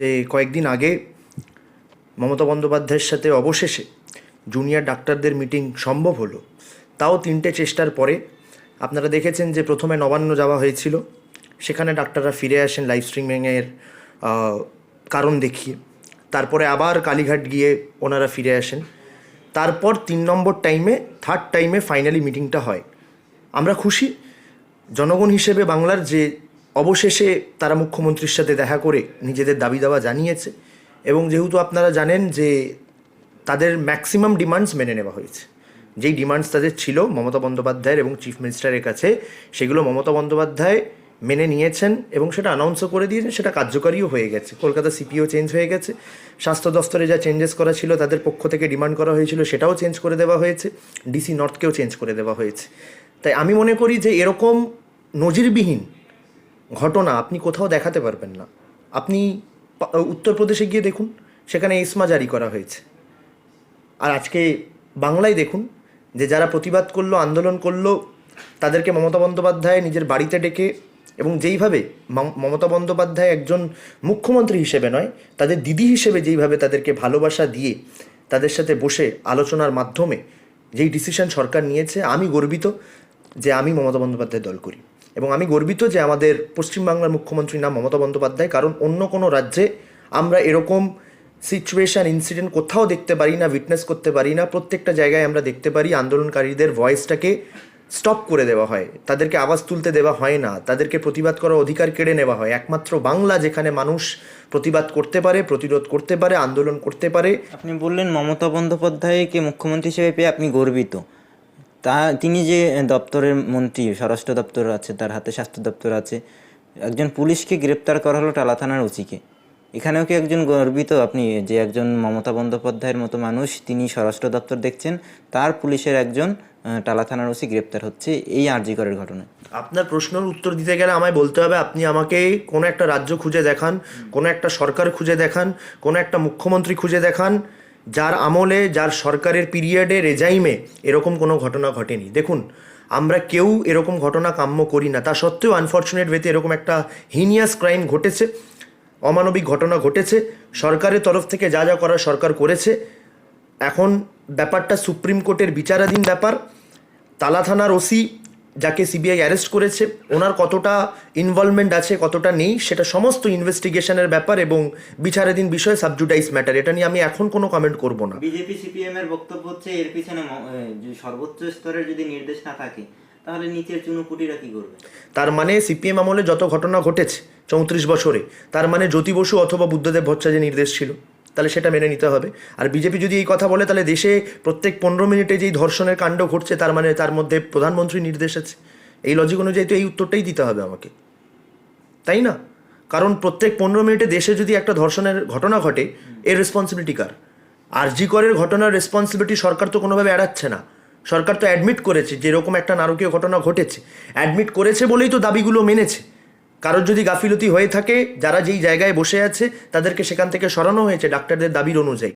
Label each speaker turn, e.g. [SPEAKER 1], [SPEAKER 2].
[SPEAKER 1] যে কয়েকদিন আগে মমতা বন্দ্যোপাধ্যায়ের সাথে অবশেষে জুনিয়র ডাক্তারদের মিটিং সম্ভব হলো, তাও তিনটে চেষ্টার পরে। আপনারা দেখেছেন যে প্রথমে নবান্ন যাওয়া হয়েছিল, সেখানে ডাক্তাররা ফিরে আসেন লাইভ স্ট্রিমিংয়ের কারণ দেখিয়ে। তারপরে আবার কালীঘাট গিয়ে ওনারা ফিরে আসেন। তারপর তিন নম্বর টাইমে থার্ড টাইমে ফাইনালি মিটিংটা হয়। আমরা খুশি। জনগণ হিসেবে বাংলার যে অবশেষে তারা মুখ্যমন্ত্রীর সাথে দেখা করে নিজেদের দাবি দাওয়া জানিয়েছে এবং যেহেতু আপনারা জানেন যে তাদের ম্যাক্সিমাম ডিমান্ডস মেনে নেওয়া হয়েছে, যেই ডিমান্ডস তাদের ছিল মমতা বন্দ্যোপাধ্যায়ের এবং চিফ মিনিস্টারের কাছে, সেগুলো মমতা বন্দ্যোপাধ্যায় মেনে নিয়েছেন এবং সেটা অ্যানাউন্সও করে দিয়েছেন, সেটা কার্যকারীও হয়ে গেছে। কলকাতা সিপিও চেঞ্জ হয়ে গেছে, স্বাস্থ্য দফতরে যা চেঞ্জেস করা ছিল তাদের পক্ষ থেকে ডিমান্ড করা হয়েছিল সেটাও চেঞ্জ করে দেওয়া হয়েছে ডিসি নর্থকেও চেঞ্জ করে দেওয়া হয়েছে। তাই আমি মনে করি যে এরকম নজিরবিহীন ঘটনা আপনি কোথাও দেখাতে পারবেন না। আপনি উত্তরপ্রদেশে গিয়ে দেখুন, সেখানে ইসমা জারি করা হয়েছে। আর আজকে বাংলায় দেখুন যে যারা প্রতিবাদ করল, আন্দোলন করল, তাদেরকে মমতা বন্দ্যোপাধ্যায় নিজের বাড়িতে ডেকে এবং যেইভাবে মমতা বন্দ্যোপাধ্যায় একজন মুখ্যমন্ত্রী হিসেবে নয়, তাদের দিদি হিসেবে যেইভাবে তাদেরকে ভালোবাসা দিয়ে তাদের সাথে বসে আলোচনার মাধ্যমে যেই ডিসিশন সরকার নিয়েছে, আমি গর্বিত যে আমি মমতা বন্দ্যোপাধ্যায় দল করি। এবং আমি গর্বিত যে আমাদের পশ্চিমবাংলার মুখ্যমন্ত্রীর নাম মমতা বন্দ্যোপাধ্যায়, কারণ অন্য কোনো রাজ্যে আমরা এরকম সিচুয়েশান ইনসিডেন্ট কোথাও দেখতে পারি না উইটনেস করতে পারি না। প্রত্যেকটা জায়গায় আমরা দেখতে পারি আন্দোলনকারীদের ভয়েসটাকে স্টপ করে দেওয়া হয়। তাদেরকে আওয়াজ তুলতে দেওয়া হয় না। তাদেরকে প্রতিবাদ করার অধিকার কেড়ে নেওয়া হয়। একমাত্র বাংলা যেখানে মানুষ প্রতিবাদ করতে পারে, প্রতিরোধ করতে পারে, আন্দোলন করতে পারে।
[SPEAKER 2] আপনি বললেন মমতা বন্দ্যোপাধ্যায়কে মুখ্যমন্ত্রী হিসেবে পেয়ে আপনি গর্বিত। তা তিনি যে দপ্তরের মন্ত্রী, স্বরাষ্ট্র দপ্তর আছে, তার হাতে স্বাস্থ্য দপ্তর আছে, একজন পুলিশকে গ্রেপ্তার করা হলো টালা থানার ওসিকে। এখানেও কি একজন গর্বিত? আপনি যে একজন মমতা বন্দ্যোপাধ্যায়ের মতো মানুষ, তিনি স্বরাষ্ট্র দপ্তর দেখছেন, তার পুলিশের একজন টালা থানার ওসি গ্রেপ্তার হচ্ছে, এই আরজিকরের ঘটনায়।
[SPEAKER 1] আপনার প্রশ্নের উত্তর দিতে গেলে আমায় বলতে হবে, আপনি আমাকে কোনো একটা রাজ্য খুঁজে দেখান, কোনো একটা সরকার খুঁজে দেখান, কোনো একটা মুখ্যমন্ত্রী খুঁজে দেখান যার আমলে, যার সরকারের পিরিয়ডে, রেজাইমে এরকম কোনো ঘটনা ঘটেনি। দেখুন, আমরা কেউ এরকম ঘটনা কাম্য করি না। তা সত্ত্বেও আনফর্চুনেট ওয়েতে এরকম একটা হিনিয়াস ক্রাইম ঘটেছে, অমানবিক ঘটনা ঘটেছে, সরকারের তরফ থেকে যা যা করার সরকার করেছে। এখন ব্যাপারটা সুপ্রিম কোর্টের বিচারাধীন ব্যাপার। তালা থানার ওসি যাকে সিবিআই অ্যারেস্ট করেছে ওনার কতটা ইনভলভমেন্ট আছে কতটা নেই সেটা সমস্ত ইনভেস্টিগেশনের ব্যাপার এবং বিচারাধীন বিষয় সাবজুডাইজ ম্যাটার এটা নিয়ে আমি এখন কোনো কমেন্ট করব না।
[SPEAKER 2] বিজেপি সিপিএম এর বক্তব্য হচ্ছে এর পিছনে সর্বোচ্চ স্তরের যদি নির্দেশ না থাকে তাহলে নিচের চুনোপুটিরা কি করবে?
[SPEAKER 1] তার মানে সিপিএম আমলে যত ঘটনা ঘটেছে চৌত্রিশ বছরে তার মানে জ্যোতি বসু অথবা বুদ্ধদেব ভট্টাচার্যের নির্দেশ ছিল। তাহলে সেটা মেনে নিতে হবে। আর বিজেপি যদি এই কথা বলে, তাহলে দেশে প্রত্যেক পনেরো মিনিটে যেই ধর্ষণের কাণ্ড ঘটছে, তার মানে তার মধ্যে প্রধানমন্ত্রী নির্দেশ আছে। এই লজিক অনুযায়ী তো এই উত্তরটাই দিতে হবে আমাকে। তাই না? কারণ প্রত্যেক পনেরো মিনিটে দেশে যদি একটা ধর্ষণের ঘটনা ঘটে, এর রেসপন্সিবিলিটি কার? আরজি করের ঘটনার রেসপন্সিবিলিটি সরকার তো কোনোভাবে এড়াচ্ছে না। সরকার তো অ্যাডমিট করেছে যেরকম একটা নারকীয় ঘটনা ঘটেছে। অ্যাডমিট করেছে বলেই তো দাবিগুলো মেনেছে। কারোর যদি গাফিলতি হয়ে থাকে, যারা যেই জায়গায় বসে আছে, তাদেরকে সেখান থেকে সরানো হয়েছে ডাক্তারদের দাবির অনুযায়ী।